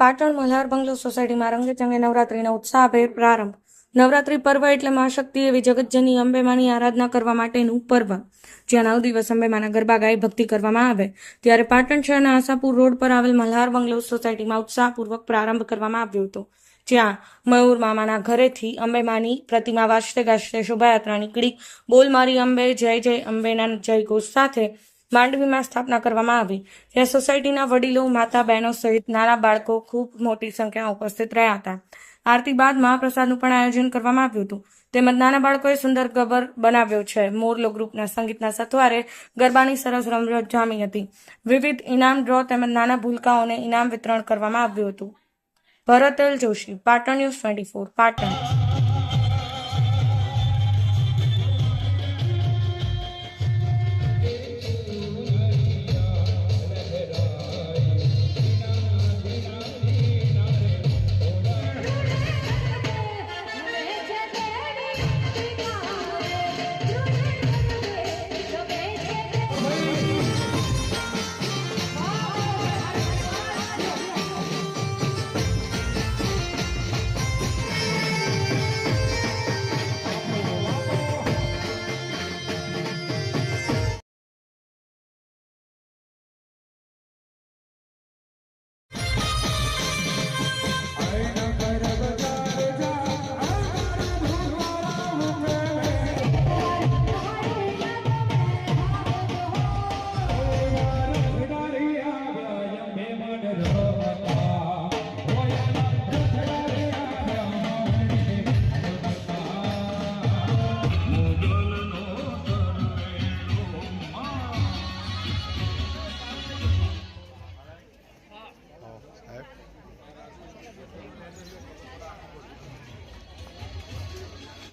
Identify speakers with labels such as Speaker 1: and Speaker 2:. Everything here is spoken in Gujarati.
Speaker 1: પાટણ મલ્હાર બંગલો સોસાયટીમાં રંગેચંગે નવરાત્રિનો ઉત્સાહભેર પ્રારંભ. નવરાત્રી પર્વ એટલે મહાશક્તિ એવી જગતજની અંબેમાની આરાધના કરવા માટેનું પર્વ. જ્યાં નવ દિવસ અંબેમાના ગરબા ગાઈ ભક્તિ કરવામાં આવે, ત્યારે પાટણ શહેરના આશાપુર રોડ પર આવેલ મલ્હાર બંગલો સોસાયટીમાં ઉત્સાહપૂર્વક પ્રારંભ કરવામાં આવ્યો હતો. જ્યાં મયુર મામાના ઘરેથી અંબેમાની પ્રતિમા વાજતે ગાજતે શોભાયાત્રા નીકળી. બોલ મારી અંબે, જય જય અંબેના જય ઘોષ સાથે માંડવીમાં સ્થાપના કરવામાં આવી. જ્યાં સોસાયટીના વડીલો માતા બહેનો સહિત નાના બાળકો ખૂબ મોટી સંખ્યામાં ઉપસ્થિત રહ્યા હતા. આરતી બાદ મહાપ્રસાદનું પણ આયોજન કરવામાં આવ્યું હતું. તેમજ નાના બાળકોએ સુંદર ગબર બનાવ્યો છે. મોરલો ગ્રુપના સંગીતના સથવારે ગરબાની સરસ રમઝટ જામી હતી. વિવિધ ઇનામ ડ્રો તેમજ નાના ભૂલકાઓને ઇનામ વિતરણ કરવામાં આવ્યું હતું. ભરતલ Joshi, Patan news twenty four, Patan.